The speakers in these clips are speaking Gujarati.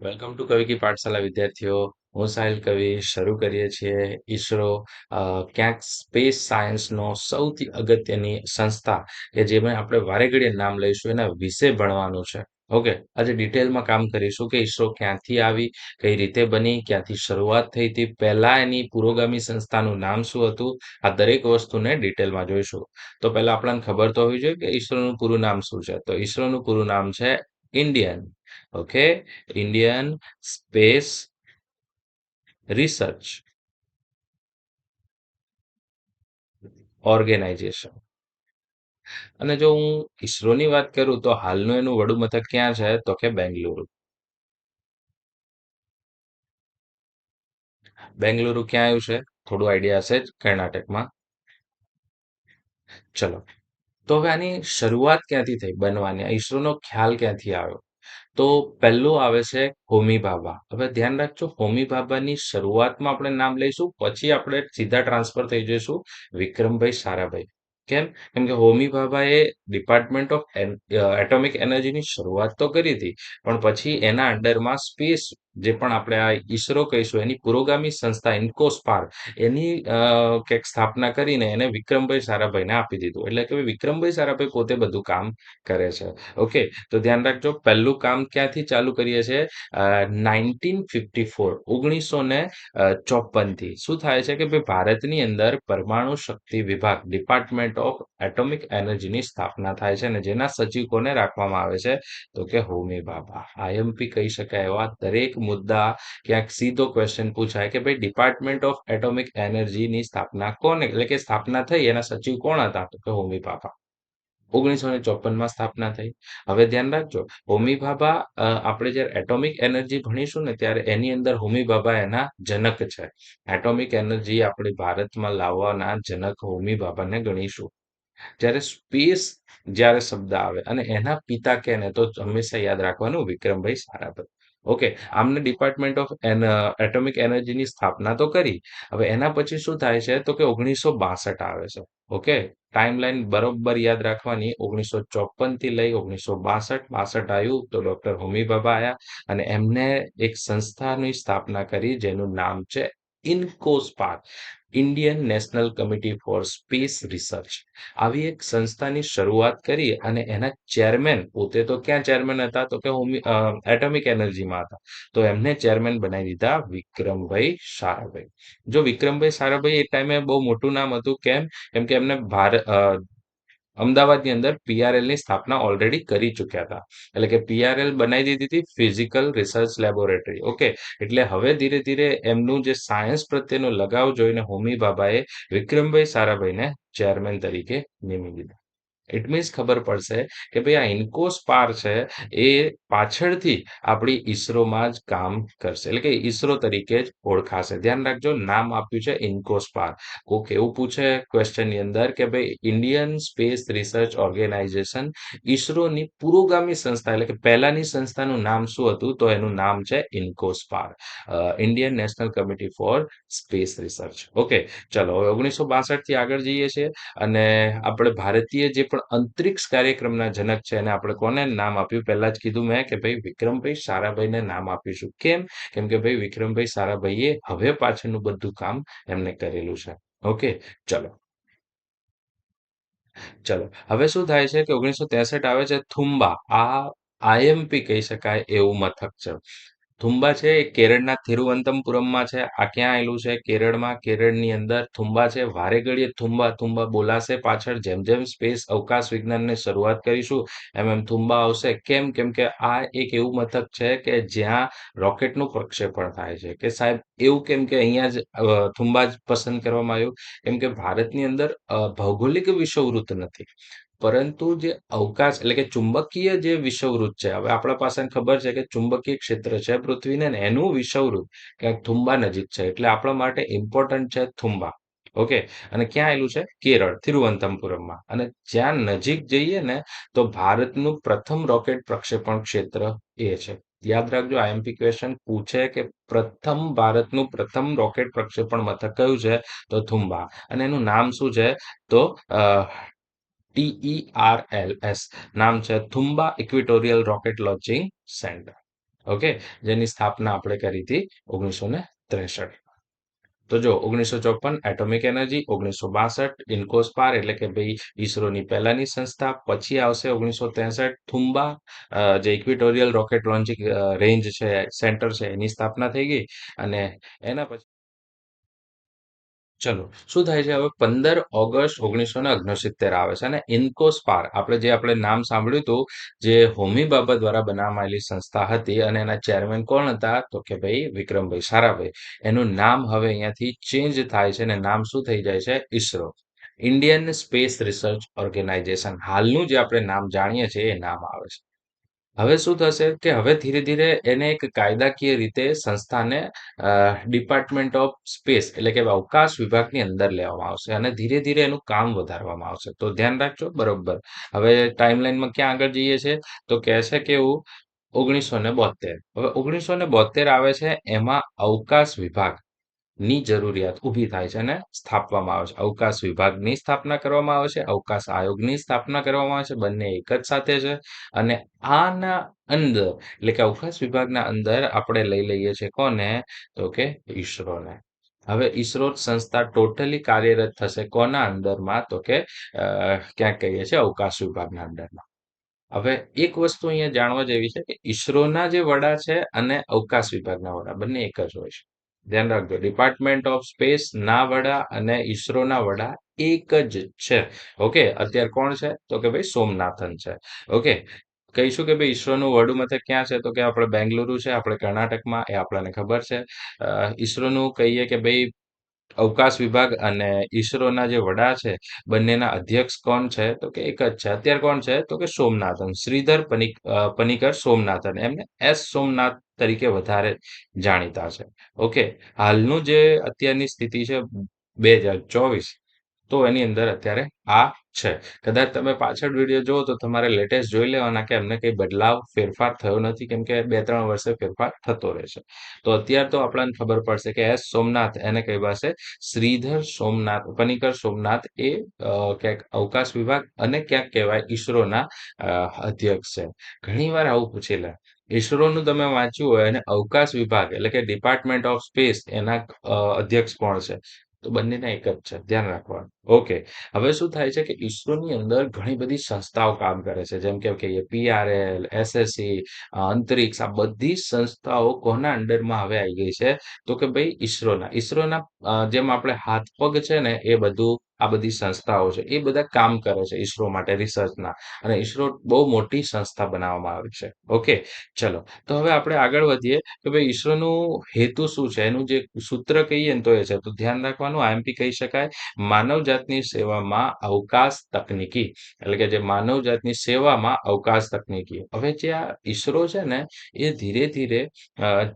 વેલકમ ટુ કવિ કી પાઠશાલા વિદ્યાર્થીઓ હું સાહિલ કવિ શરૂ કરીએ છીએ ઈસરો ક્યાંક સ્પેસ સાયન્સનો સૌથી અગત્યની સંસ્થા કે જેમાં આપણે વારે ઘડીએ નામ લઈશું, એના વિશે ભણવાનું છે. ઓકે, આજે ડિટેલમાં કામ કરીશું કે ઈસરો ક્યાંથી આવી, કઈ રીતે બની, ક્યાંથી શરૂઆત થઈ હતી, પહેલા એની પુરોગામી સંસ્થાનું નામ શું હતું, આ દરેક વસ્તુને ડિટેલમાં જોઈશું. તો પહેલા આપણને ખબર તો હોવી જોઈએ કે ઈસરોનું પૂરું નામ શું છે. તો ઈસરોનું પૂરું નામ છે Indian. Okay Indian space research organisation અને જો હું ઈસરોની વાત કરું તો હાલનું એનું વડું મથક ક્યાં છે? તો કે બેંગલુરુ. બેંગલુરુ ક્યાં આવ્યું છે? થોડું આઈડિયા હશે કર્ણાટકમાં. ચલો. તો હવે આની શરૂઆત ક્યાંથી થઈ? બનવાની. ઈસરોનો ખ્યાલ ક્યાંથી આવ્યો? તો પહેલું આવે છે હોમી ભાભા હવે ધ્યાન રાખજો, હોમી ભાભાની શરૂઆતમાં આપણે નામ લઈશું, પછી આપણે સીધા ટ્રાન્સફર થઈ જઈશું વિક્રમભાઈ સારાભાઈ. કેમ? કેમ કે હોમી ભાભાએ ડિપાર્ટમેન્ટ ઓફ એટોમિક એનર્જીની શરૂઆત તો કરી હતી, પણ પછી એના અંડરમાં સ્પેસ જે પણ આપણે આ ઈસરો કહીશું, એની પુરોગામી સંસ્થા ઇન્કોસ્પાર, એની કંઈક સ્થાપના કરીને એને વિક્રમભાઈ સારાભાઈને આપી દીધું. એટલે કે વિક્રમભાઈ સારાભાઈ પોતે બધું કામ કરે છે. ઓકે, તો ધ્યાન રાખજો, પહેલું કામ ક્યાંથી ચાલુ કરીએ છીએ? નાઇન્ટીન ફિફ્ટી ફોર ઓગણીસો ને ચોપનથી શું થાય છે કે ભાઈ ભારતની અંદર પરમાણુ શક્તિ વિભાગ ડિપાર્ટમેન્ટ ઓફ એટોમિક એનર્જીની સ્થાપના થાય છે અને જેના સચિવ કોને રાખવામાં આવે છે. તો કે હોમી બાબા આઈએમપી કહી શકાય એવા દરેક મુદ્દા ક્યાંક સીધો ક્વેશ્ચન પૂછાય કે ભાઈ ડિપાર્ટમેન્ટ ઓફ એટોમિક એનર્જીની સ્થાપના કોને? એટલે કે સ્થાપના થઈ, એના સચિવ કોણ હતા? તો કે હોમી બાબા. ઓગણીસો ને ચોપનમાં સ્થાપના થઈ. હવે ધ્યાન રાખજો, હોમી ભાભા આપણે જ્યારે એટોમિક એનર્જી ભણીશું ને, ત્યારે એની અંદર હોમી ભાભા એના જનક છે. એટોમિક એનર્જી આપણે ભારતમાં લાવવાના જનક હોમી ભાભાને ગણીશું. જ્યારે સ્પેસ, જ્યારે શબ્દ આવે, અને એના પિતા કે ને તો હંમેશા યાદ રાખવાનું વિક્રમભાઈ સારાભાઈ. ઓકે, આમને ડિપાર્ટમેન્ટ ઓફ એટોમિક એનર્જીની સ્થાપના તો કરી. હવે એના પછી શું થાય છે? તો કે ઓગણીસો બાસઠ આવે છે. ઓકે ટાઈમલાઈન બરોબર યાદ રાખવાની, ઓગણીસો ચોપનથી લઈ ઓગણીસો બાસઠ બાસઠ આવ્યું તો ડોક્ટર હોમી બાબા આવ્યા અને એમને એક સંસ્થાની સ્થાપના કરી જેનું નામ છે INCOSPAR Indian national committee for space research. આવી એક સંસ્થાની શરૂઆત કરી અને એના ચેરમેન, પોતે તો ક્યાં ચેરમેન હતા? તો કે એટોમિક એનર્જીમાં હતા. તો એમને ચેરમેન બનાવી દીધા વિક્રમભાઈ સારાભાઈ. જો વિક્રમભાઈ સારાભાઈ એ ટાઈમે બહુ મોટું નામ હતું, કેમ? કેમ કે એમને ભારત અમદાવાદની અંદર પીઆરએલની સ્થાપના ઓલરેડી કરી ચૂક્યા હતા. એટલે કે પીઆરએલ બનાવી દીધી હતી ફિઝિકલ રિસર્ચ લેબોરેટરી ઓકે એટલે હવે ધીરે ધીરે એમનું જે સાયન્સ પ્રત્યેનો લગાવ જોઈને હોમી બાબાએ વિક્રમભાઈ સારાભાઈને ચેરમેન તરીકે નિમી દીધા. ઇટ મીન્સ ખબર પડશે કે ભાઈ આ ઇન્કો સ્પાર છે, એ પાછળથી આપણી ઈસરોમાં જ કામ કરશે. એટલે કે ઈસરો તરીકે જ ઓળખાશે. ધ્યાન રાખજો, નામ આપ્યું છે ઇન્કો સ્પાર. કોક એવું પૂછે ક્વેશ્ચનની અંદર કે ભાઈ ઇન્ડિયન સ્પેસ રિસર્ચ ઓર્ગેનાઇઝેશન ઈસરોની પુરોગામી સંસ્થા, એટલે કે પહેલાની સંસ્થાનું નામ શું હતું? તો એનું નામ છે INCOSPAR. Indian national committee for space research okay ચલો હવે ઓગણીસો બાસઠથી આગળ જઈએ છીએ અને આપણે ભારતીય જે પણ પણ અંતરિક્ષ કાર્યક્રમના જનક છે અને આપણે કોને નામ આપ્યું? પહેલા જ કીધું મેં કે ભાઈ વિક્રમભાઈ સારાભાઈને નામ આપીશું. કેમ? કેમ કે ભાઈ વિક્રમભાઈ સારાભાઈએ હવે પાછળનું બધું કામ એમને કરેલું છે. ઓકે, ચલો. ચલો, હવે શું થાય છે કે ઓગણીસો આવે છે થુંબા. આ આઈએમપી કહી શકાય એવું મથક છે. થુંબા છે, એ કેરળના થિરુવનંતપુરમમાં છે. આ ક્યાં આવેલું છે? કેરળમાં, કેરળની અંદર થુંબા છે. વારે ઘડીએ થુંબા થુંબા બોલાશે પાછળ. જેમ જેમ સ્પેસ અવકાશ વિજ્ઞાનની શરૂઆત કરીશું, એમ એમ થુંબા આવશે. કેમ? કેમ કે આ એક એવું મથક છે કે જ્યાં રોકેટનું પ્રક્ષેપણ થાય છે. કે સાહેબ, એવું કેમ કે અહીંયા જ થુંબા જ પસંદ કરવામાં આવ્યું? કેમ કે ભારતની અંદર ભૌગોલિક વિષુવવૃત્ત નથી. પરંતુ જે અવકાશ એટલે કે ચુંબકીય જે વિષવવૃત છે, હવે આપણા પાસે ખબર છે કે ચુંબકીય ક્ષેત્ર છે પૃથ્વીને એનું વિષવવૃત ક્યાંક થુંબા નજીક છે, એટલે આપણા માટે ઇમ્પોર્ટન્ટ છે થુંબા. ઓકે? અને ક્યાં આવેલું છે? કેરળ, તિરુવનંતપુરમમાં. અને જ્યાં નજીક જઈએ ને તો ભારતનું પ્રથમ રોકેટ પ્રક્ષેપણ ક્ષેત્ર એ છે. યાદ રાખજો આઈએમપી ક્વેશ્ચન પૂછે કે પ્રથમ ભારતનું પ્રથમ રોકેટ પ્રક્ષેપણ મથક કયું છે? તો થુંબા. અને એનું નામ શું છે? તો ટીઈઆરએલએસ નામ છે Thumba equatorial rocket launching centre. Okay? જેની સ્થાપના આપણે કરી હતી ઓગણીસો ને ત્રેસઠ તો જો ઓગણીસો ચોપન એટોમિક એનર્જી ઓગણીસો બાસઠ ઇન્કોસ્પાર એટલે કે ભાઈ ઈસરોની પહેલાની સંસ્થા, પછી આવશે ઓગણીસો ત્રેસઠ થુમ્બા જે ઇક્વિટોરિયલ રોકેટ લોન્ચિંગ રેન્જ છે, સેન્ટર છે, એની સ્થાપના થઈ ગઈ અને એના પછી ચલો, શું થાય છે હવે? પંદર ઓગસ્ટ ઓગણીસો ને ઓગણસિત્તેર આવે છે અને ઇન્કોસ્પાર, આપણે જે આપણે નામ સાંભળ્યું હતું, જે હોમી બાબા દ્વારા બનાવવામાં આવેલી સંસ્થા હતી અને એના ચેરમેન કોણ હતા? તો કે ભાઈ વિક્રમભાઈ સારાભાઈ. એનું નામ હવે અહીંયાથી ચેન્જ થાય છે અને નામ શું થઈ જાય છે? ISRO Indian space research organisation. હાલનું જે આપણે નામ જાણીએ છીએ એ નામ આવે છે. હવે શું થશે કે હવે ધીરે ધીરે એને એક કાયદાકીય રીતે સંસ્થાને ડિપાર્ટમેન્ટ ઓફ સ્પેસ એટલે કે અવકાશ વિભાગની અંદર લેવામાં આવશે અને ધીરે ધીરે એનું કામ વધારવામાં આવશે. તો ધ્યાન રાખજો, બરોબર. હવે ટાઈમલાઈનમાં ક્યાં આગળ જઈએ છે? તો કહે છે કેવું ઓગણીસો ને બોતેર હવે ઓગણીસો ને બોતેર આવે છે એમાં અવકાશ વિભાગ. ની જરૂરિયાત ઊભી થાય છે અને સ્થાપવામાં આવે છે. અવકાશ વિભાગની સ્થાપના કરવામાં આવે છે, અવકાશ આયોગની સ્થાપના કરવામાં આવે છે, બંને એક જ સાથે છે અને આના અંદર, એટલે કે અવકાશ વિભાગના અંદર આપણે લઈ લઈએ છીએ કોને? તો કે ઈસરોને. હવે ઈસરો સંસ્થા ટોટલી કાર્યરત થશે કોના અંદરમાં તો કે ક્યાંક કહીએ છીએ અવકાશ વિભાગના અંદરમાં હવે એક વસ્તુ અહીંયા જાણવા જેવી છે કે ઈસરોના જે વડા છે અને અવકાશ વિભાગના વડા બંને એક જ હોય છે. ધ્યાન રાખજો. ડિપાર્ટમેન્ટ ઓફ સ્પેસ ના વડા અને ઈસરોના વડા એક જ છે. ઓકે અત્યારે કોણ છે? તો કે ભાઈ સોમનાથન છે. ઓકે કહીશું કે ભાઈ ઈસરોનું વડું મથક ક્યાં છે? તો કે આપણે બેંગલુરુ છે, આપણે કર્ણાટકમાં, એ આપણને ખબર છે. ઈસરોનું કહીએ કે ભાઈ અવકાશ વિભાગ અને ઈસરોના જે વડા છે, બંનેના અધ્યક્ષ કોણ છે? તો કે એક જ છે. અત્યારે કોણ છે? તો કે સોમનાથન. શ્રીધર પનિક પનિકર સોમનાથન. એમને એસ સોમનાથ તરીકે વધારે જાણીતા છે. ઓકે. હાલનું જે અત્યારની સ્થિતિ છે, બે હજાર ચોવીસ. તો એની અંદર અત્યારે આ છે. કદાચ તમે પાછળ વીડિયો જુઓ તો તમારે લેટેસ્ટ જોઈ લેવાના કે એમને કંઈ બદલાવ, ફેરફાર થયો નથી, કેમ કે બે ત્રણ વર્ષે ફેરફાર થતો રહેશે તો અત્યારે તો આપણને ખબર પડશે કે એસ સોમનાથ એને કહેવાશે શ્રીધર સોમનાથ પનિકર સોમનાથ એ ક્યાંક અવકાશ વિભાગ અને ક્યાંક કહેવાય ઈસરોના અધ્યક્ષ છે. ઘણી વાર આવું પૂછી લે ઈસરોનું તમે વાંચ્યું હોય અને અવકાશ વિભાગ એટલે કે ડિપાર્ટમેન્ટ ઓફ સ્પેસ એના અધ્યક્ષ કોણ છે? તો બંનેના એક જ છે. ધ્યાન રાખવાનું. ઓકે હવે શું થાય છે કે ઇસરોની અંદર ઘણી બધી સંસ્થાઓ કામ કરે છે. જેમ કે કહીએ પીઆરએલ એસએસસી અંતરિક્ષ, આ બધી સંસ્થાઓ કોના અંડરમાં હવે આવી ગઈ છે? તો કે ભાઈ ઇસરોના. ઇસરોના જેમ આપણે હાથ પગ છે ને, એ બધું, આ બધી સંસ્થાઓ છે, એ બધા કામ કરે છે ઈસરો માટે રિસર્ચના. અને ઈસરો બહુ મોટી સંસ્થા બનાવવામાં આવી છે. ઓકે ચલો. તો હવે આપણે આગળ વધીએ કે ભાઈ ઇસરોનું હેતુ શું છે? એનું જે સૂત્ર કહીએ ને તો એ છે. તો ધ્યાન રાખવાનું આઈએમપી કહી શકાય. માનવ જાતની સેવામાં અવકાશ તકનીકી, એટલે કે જે માનવજાતની સેવામાં અવકાશ તકનીકી હવે જે આ ઈસરો છે ને, એ ધીરે ધીરે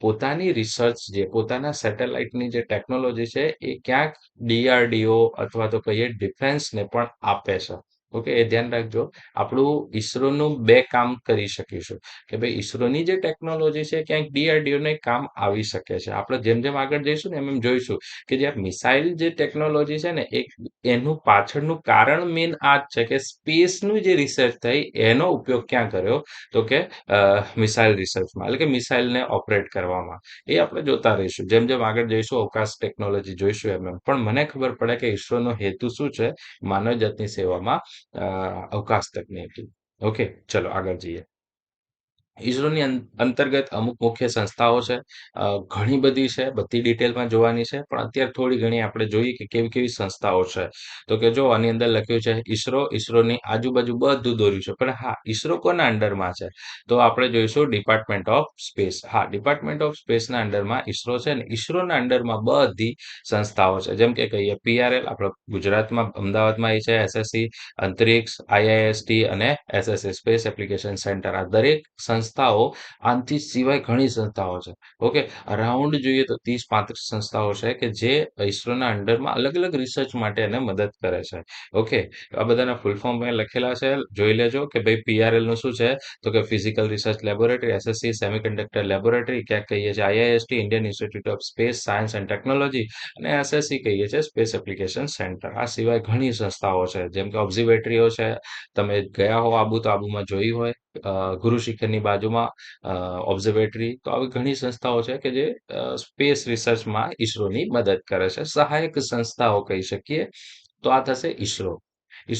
પોતાની રિસર્ચ જે, પોતાના સેટેલાઇટની જે ટેકનોલોજી છે, એ ક્યાંક ડીઆરડીઓ અથવા તો કહીએ ડિફેન્સને પણ આપે છે. ઓકે, એ ધ્યાન રાખજો. આપણું ઈસરોનું બે કામ કરી શકીશું. કે ભાઈ, ઈસરોની જે ટેકનોલોજી છે, ક્યાંક ડીઆરડીઓને કામ આવી શકે છે. આપણે જેમ જેમ આગળ જઈશું ને એમ એમ જોઈશું કે જે મિસાઇલ જે ટેકનોલોજી છે ને, એક એનું પાછળનું કારણ મેન આ જ છે કે સ્પેસનું જે રિસર્ચ થઈ, એનો ઉપયોગ ક્યાં કર્યો? તો કે મિસાઇલ રિસર્ચમાં, એટલે કે મિસાઇલને ઓપરેટ કરવામાં. એ આપણે જોતા રહીશું. જેમ જેમ આગળ જઈશું, અવકાશ ટેકનોલોજી જોઈશું એમ એમ. પણ મને ખબર પડે કે ઈસરોનો હેતુ શું છે? માનવ જાતની સેવામાં અવકાશ તકનીકી ઓકે ચલો આગળ જઈએ. ઈસરોની અંતર્ગત અમુક મુખ્ય સંસ્થાઓ છે. ઘણી બધી છે, બધી ડિટેલમાં જોવાની છે, પણ અત્યારે થોડી ઘણી આપણે જોઈએ કે કેવી કેવી સંસ્થાઓ છે. તો કે જો આની અંદર લખ્યું છે, ઈસરો, ઈસરોની આજુબાજુ બધું દોર્યું છે. પણ હા, ઈસરો કોના અંડરમાં છે? તો આપણે જોઈશું ડિપાર્ટમેન્ટ ઓફ સ્પેસ હા ડિપાર્ટમેન્ટ ઓફ સ્પેસના અંડરમાં ઈસરો છે ને ઈસરોના અંડરમાં બધી સંસ્થાઓ છે. જેમ કે કહીએ પીઆરએલ આપણે ગુજરાતમાં, અમદાવાદમાં એ છે એસએસસી અંતરિક્ષ આઈઆઈએસટી અને એસએસએ સ્પેસ એપ્લિકેશન સેન્ટર આ દરેક સંસ્થા સંસ્થાઓ આનથી સિવાય ઘણી સંસ્થાઓ છે. ઓકે અરાઉન્ડ જોઈએ તો ત્રીસ પાંત્રીસ સંસ્થાઓ છે કે જે ઇસરોના અંડરમાં અલગ અલગ રિસર્ચ માટે એને મદદ કરે છે. ઓકે, આ બધાના ફૂલ ફોર્મ મેં લખેલા છે. જોઈ લેજો કે ભાઈ પીઆરએલનું શું છે? તો કે physical research laboratory SSC semiconductor laboratory, ક્યાંક કહીએ છીએ IIST Indian institute of space science and technology અને એસએસસી કહીએ છીએ સ્પેસ એપ્લિકેશન સેન્ટર. આ સિવાય ઘણી સંસ્થાઓ છે. જેમ કે ઓબ્ઝર્વેટરીઓ છે. તમે ગયા હો આબુ તો આબુમાં જોઈ હોય. ગુરુ શિખરની બાજુમાં ઓબ્ઝર્વેટરી તો આવી ઘણી સંસ્થાઓ છે કે જે સ્પેસ રિસર્ચમાં ઈસરોની મદદ કરે છે. સહાયક સંસ્થાઓ કહી શકીએ તો આ થશે ઈસરો.